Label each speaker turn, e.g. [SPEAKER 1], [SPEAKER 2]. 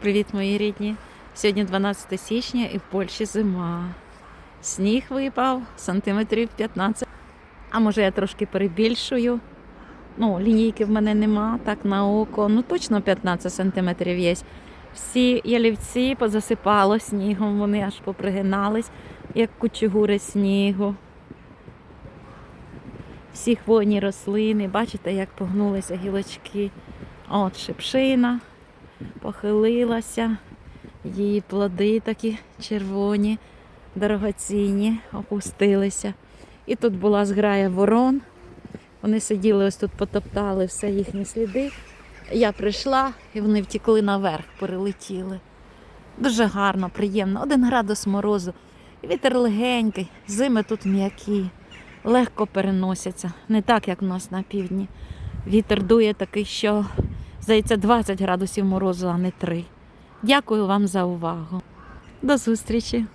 [SPEAKER 1] Привіт, мої рідні! Сьогодні 12 січня і в Польщі зима. Сніг випав сантиметрів 15. А може я трошки перебільшую. Ну, лінійки в мене нема, так на око. Ну точно 15 сантиметрів є. Всі ялівці позасипало снігом, вони аж попригинались, як кучугури снігу. Всі хвойні рослини, бачите, як погнулися гілочки. От шипшина похилилася, її плоди такі червоні, дорогоцінні, опустилися. І тут була зграя ворон. Вони сиділи ось тут, потоптали все їхні сліди. Я прийшла і вони втікли наверх, перелетіли. Дуже гарно, приємно. Один градус морозу. Вітер легенький, зими тут м'які, легко переносяться. Не так, як в нас на півдні. Вітер дує такий, що здається 20 градусів морозу, а не 3. Дякую вам за увагу. До зустрічі!